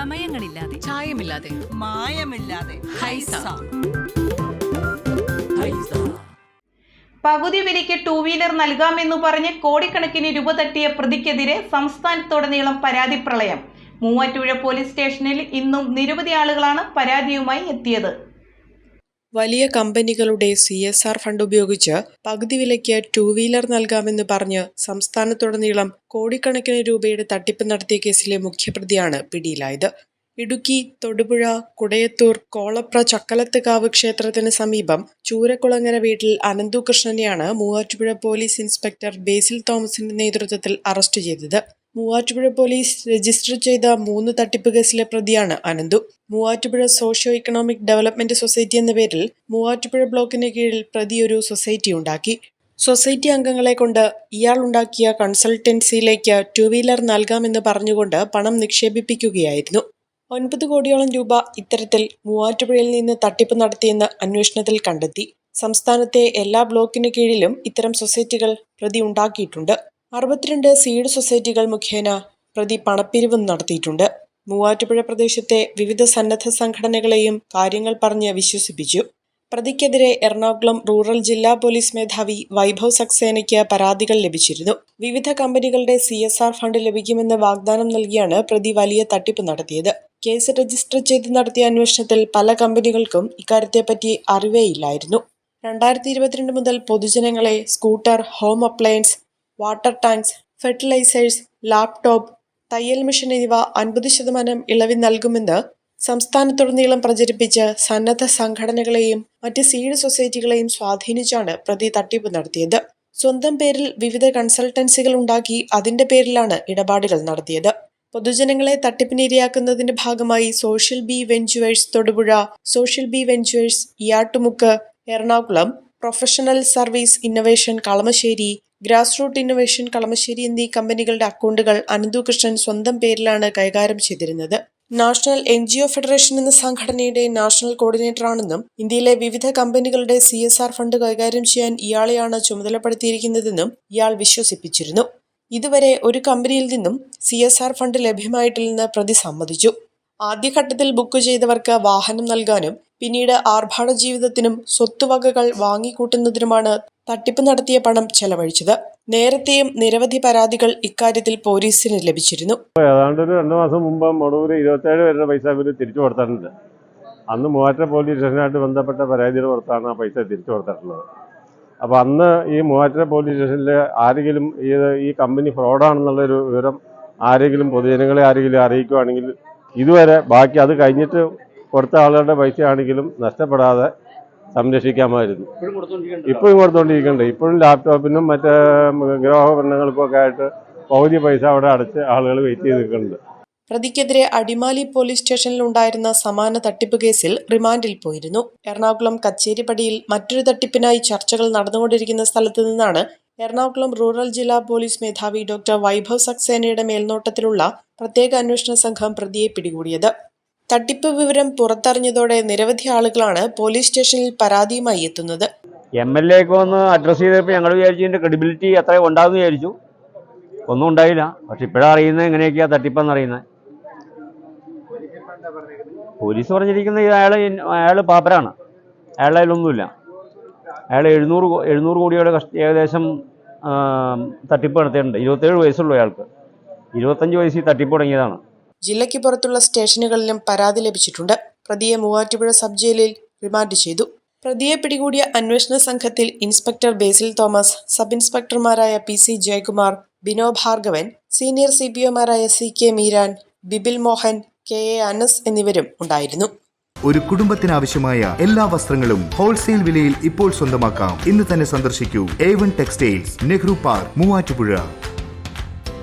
ചമയങ്ങളില്ലാതെ ചായമില്ലാതെ. മായമില്ലാതെ. ഹൈസ. പകുതി വിലയ്ക്ക് two wheeler നൽകാമെന്ന് പറഞ്ഞ് കോടിക്കണക്കിന് രൂപ തട്ടിയ പ്രതിക്കെതിരെ സംസ്ഥാനത്തുടനീളം പരാതി പ്രളയം. മൂവാറ്റുപുഴ പോലീസ് സ്റ്റേഷനിൽ ഇന്നും നിരവധി ആളുകളാണ് പരാതിയുമായി എത്തിയത്. വലിയ കമ്പനികളുടെ സി എസ് ആർ ഫണ്ട് ഉപയോഗിച്ച് പകുതി വിലയ്ക്ക് ടൂ വീലർ നൽകാമെന്ന് പറഞ്ഞ് സംസ്ഥാനത്തുടനീളം കോടിക്കണക്കിന് രൂപയുടെ തട്ടിപ്പ് നടത്തിയ കേസിലെ മുഖ്യപ്രതിയാണ് പിടിയിലായത്. ഇടുക്കി തൊടുപുഴ കുടയത്തൂർ കോളപ്ര ചക്കലത്തുകാവ് ക്ഷേത്രത്തിന് സമീപം ചൂരക്കുളങ്ങര വീട്ടിൽ അനന്തു കൃഷ്ണനെയാണ് മൂവാറ്റുപുഴ പോലീസ് ഇൻസ്പെക്ടർ ബേസിൽ തോമസിന്റെ നേതൃത്വത്തിൽ അറസ്റ്റ് ചെയ്തത്. മൂവാറ്റുപുഴ പോലീസ് രജിസ്റ്റർ ചെയ്ത മൂന്ന് തട്ടിപ്പ് കേസിലെ പ്രതിയാണ് Ananthu. Muvattupuzha socio economic development society എന്ന പേരിൽ മൂവാറ്റുപുഴ ബ്ലോക്കിന് കീഴിൽ പ്രതി ഒരു സൊസൈറ്റി ഉണ്ടാക്കി. സൊസൈറ്റി അംഗങ്ങളെ കൊണ്ട് ഇയാൾ ഉണ്ടാക്കിയ കൺസൾട്ടൻസിയിലേക്ക് ടൂ വീലർ നൽകാമെന്ന് പറഞ്ഞുകൊണ്ട് പണം നിക്ഷേപിപ്പിക്കുകയായിരുന്നു. ഒൻപത് കോടിയോളം രൂപ ഇത്തരത്തിൽ മൂവാറ്റുപുഴയിൽ നിന്ന് തട്ടിപ്പ് നടത്തിയെന്ന് അന്വേഷണത്തിൽ കണ്ടെത്തി. സംസ്ഥാനത്തെ എല്ലാ ബ്ലോക്കിന് കീഴിലും ഇത്തരം സൊസൈറ്റികൾ പ്രതി ഉണ്ടാക്കിയിട്ടുണ്ട്. അറുപത്തിരണ്ട് സീഡ് സൊസൈറ്റികൾ മുഖേന പ്രതി പണപ്പിരിവ് നടത്തിയിട്ടുണ്ട്. മൂവാറ്റുപുഴ പ്രദേശത്തെ വിവിധ സന്നദ്ധ സംഘടനകളെയും കാര്യങ്ങൾ പറഞ്ഞ് വിശ്വസിപ്പിച്ചു. പ്രതിക്കെതിരെ എറണാകുളം റൂറൽ ജില്ലാ പോലീസ് മേധാവി വൈഭവ് സക്സേനയ്ക്ക് പരാതികൾ ലഭിച്ചിരുന്നു. വിവിധ കമ്പനികളുടെ സി എസ് ആർ ഫണ്ട് ലഭിക്കുമെന്ന് വാഗ്ദാനം നൽകിയാണ് പ്രതി വലിയ തട്ടിപ്പ് നടത്തിയത്. കേസ് രജിസ്റ്റർ ചെയ്ത് നടത്തിയ അന്വേഷണത്തിൽ പല കമ്പനികൾക്കും ഇക്കാര്യത്തെപ്പറ്റി അറിവേയില്ലായിരുന്നു രണ്ടായിരത്തി ഇരുപത്തിരണ്ട് മുതൽ പൊതുജനങ്ങളെ scooter home appliance water tanks fertilisers laptop തയ്യൽ മെഷീൻ എന്നിവ അൻപത് ശതമാനം ഇളവിൽ നൽകുമെന്ന് സംസ്ഥാനത്തുടനീളം പ്രചരിപ്പിച്ച് സന്നദ്ധ സംഘടനകളെയും മറ്റ് സീഡ് സൊസൈറ്റികളെയും സ്വാധീനിച്ചാണ് പ്രതി തട്ടിപ്പ് നടത്തിയത്. സ്വന്തം പേരിൽ വിവിധ കൺസൾട്ടൻസികൾ ഉണ്ടാക്കി അതിന്റെ പേരിലാണ് ഇടപാടുകൾ നടത്തിയത്. പൊതുജനങ്ങളെ തട്ടിപ്പിനിരയാക്കുന്നതിന്റെ ഭാഗമായി social B ventures Thodupuzha social B ventures Iyattumukku Ernakulam professional service innovation Kalamassery grass root innovation Kalamassery എന്നീ കമ്പനികളുടെ അക്കൗണ്ടുകൾ അനന്തു കൃഷ്ണൻ സ്വന്തം പേരിലാണ് കൈകാര്യം ചെയ്തിരുന്നത്. National N G O federation എന്ന സംഘടനയുടെ നാഷണൽ കോർഡിനേറ്ററാണെന്നും ഇന്ത്യയിലെ വിവിധ കമ്പനികളുടെ സി എസ് ആർ ഫണ്ട് കൈകാര്യം ചെയ്യാൻ ഇയാളെയാണ് ചുമതലപ്പെടുത്തിയിരിക്കുന്നതെന്നും ഇയാൾ വിശ്വസിപ്പിച്ചിരുന്നു. ഇതുവരെ ഒരു കമ്പനിയിൽ നിന്നും സി എസ് ആർ ഫണ്ട് ലഭ്യമായിട്ടില്ലെന്ന് പ്രതി സമ്മതിച്ചു. ആദ്യഘട്ടത്തിൽ ബുക്ക് ചെയ്തവർക്ക് വാഹനം നൽകാനും പിന്നീട് ആർഭാട ജീവിതത്തിനും സ്വത്തുവകകൾ വാങ്ങിക്കൂട്ടുന്നതിനുമാണ് തട്ടിപ്പ് നടത്തിയ പണം ചെലവഴിച്ചത്. നേരത്തെയും നിരവധി പരാതികൾ ഇക്കാര്യത്തിൽ പോലീസിന് ലഭിച്ചിരുന്നു. ഏതാണ്ട് ഒരു രണ്ടു മാസം മുമ്പ് മടൂര് ഇരുപത്തേഴ് പേരുടെ പൈസ അവർ തിരിച്ചു കൊടുത്തിട്ടുണ്ട്. അന്ന് മൂവാറ്റ പോലീസ് സ്റ്റേഷനായിട്ട് ബന്ധപ്പെട്ട പരാതിയുടെ പുറത്താണ് ആ പൈസ തിരിച്ചു കൊടുത്തിട്ടുള്ളത്. അപ്പോൾ അന്ന് ഈ മൂവാറ്റ പോലീസ് സ്റ്റേഷനിലെ ആരെങ്കിലും ഈ ഈ കമ്പനി ഫ്രോഡാണെന്നുള്ളൊരു വിവരം ആരെങ്കിലും പൊതുജനങ്ങളെ ആരെങ്കിലും അറിയിക്കുകയാണെങ്കിൽ ഇതുവരെ ബാക്കി അത് കഴിഞ്ഞിട്ട് കൊടുത്ത ആളുകളുടെ പൈസയാണെങ്കിലും നഷ്ടപ്പെടാതെ സംരക്ഷിക്കാമായിരുന്നു. ഇപ്പോഴും കൊടുത്തോണ്ടിരിക്കുന്നുണ്ട്. ഇപ്പോഴും ലാപ്ടോപ്പിനും മറ്റേ ഗൃഹോപകരണങ്ങൾക്കും ഒക്കെ ആയിട്ട് പകുതി പൈസ അവിടെ അടച്ച് ആളുകൾ വെയിറ്റ് ചെയ്ത് നിൽക്കുന്നുണ്ട് പ്രതിക്കെതിരെ അടിമാലി പോലീസ് സ്റ്റേഷനിൽ ഉണ്ടായിരുന്ന സമാന തട്ടിപ്പ് കേസിൽ റിമാൻഡിൽ പോയിരുന്നു. എറണാകുളം കച്ചേരിപ്പടിയിൽ മറ്റൊരു തട്ടിപ്പിനായി ചർച്ചകൾ നടന്നുകൊണ്ടിരിക്കുന്ന സ്ഥലത്ത് നിന്നാണ് എറണാകുളം റൂറൽ ജില്ലാ പോലീസ് മേധാവി ഡോക്ടർ വൈഭവ് സക്സേനയുടെ മേൽനോട്ടത്തിലുള്ള പ്രത്യേക അന്വേഷണ സംഘം പ്രതിയെ പിടികൂടിയത്. തട്ടിപ്പ് വിവരം പുറത്തറിഞ്ഞതോടെ നിരവധി ആളുകളാണ് പോലീസ് സ്റ്റേഷനിൽ പരാതിയുമായി എത്തുന്നത്. എം എൽ എ ഒക്കെ ഒന്ന് അഡ്രസ്സ് ചെയ്തപ്പോൾ ഞങ്ങൾ വിചാരിച്ചു ഇതിന്റെ ക്രെഡിബിലിറ്റി അത്ര ഉണ്ടാകുമെന്ന് വിചാരിച്ചു. ഒന്നും ഉണ്ടായില്ല. പക്ഷെ ഇപ്പോഴാണ് അറിയുന്നത് എങ്ങനെയൊക്കെയാ തട്ടിപ്പെന്ന് അറിയുന്നത്. പോലീസ് പറഞ്ഞിരിക്കുന്നത് അയാൾ അയാൾ പാപ്പരാണ്. അയാളുടെ അതിലൊന്നുമില്ല അയാൾ എഴുന്നൂറ് എഴുന്നൂറ് കോടിയുടെ കഷ്ട ഏകദേശം തട്ടിപ്പ് നടത്തിയിട്ടുണ്ട്. ഇരുപത്തേഴ് വയസ്സുള്ളൂ അയാൾക്ക്. ഇരുപത്തഞ്ച് വയസ്സിൽ തട്ടിപ്പ് തുടങ്ങിയതാണ്. ജില്ലയ്ക്ക് പുറത്തുള്ള സ്റ്റേഷനുകളിലും പരാതി ലഭിച്ചിട്ടുണ്ട്. പ്രതിയെ മൂവാറ്റുപുഴ സബ് ജയിലിൽ റിമാൻഡ് ചെയ്തു. പ്രതിയെ പിടികൂടിയ അന്വേഷണ സംഘത്തിൽ inspector Basil Thomas sub ഇൻസ്പെക്ടർമാരായ P C Jayakumar Bino Bhargavan senior C P ഒമാരായ C K Meeran Bibil Mohan K A Anas എന്നിവരും ഉണ്ടായിരുന്നു. ഒരു കുടുംബത്തിനാവശ്യമായ എല്ലാ വസ്ത്രങ്ങളും ഹോൾസെയിൽ വിലയിൽ ഇപ്പോൾ സ്വന്തമാക്കാം. ഇന്ന് തന്നെ സന്ദർശിക്കൂ. A one textiles Nehru park Muvattupuzha.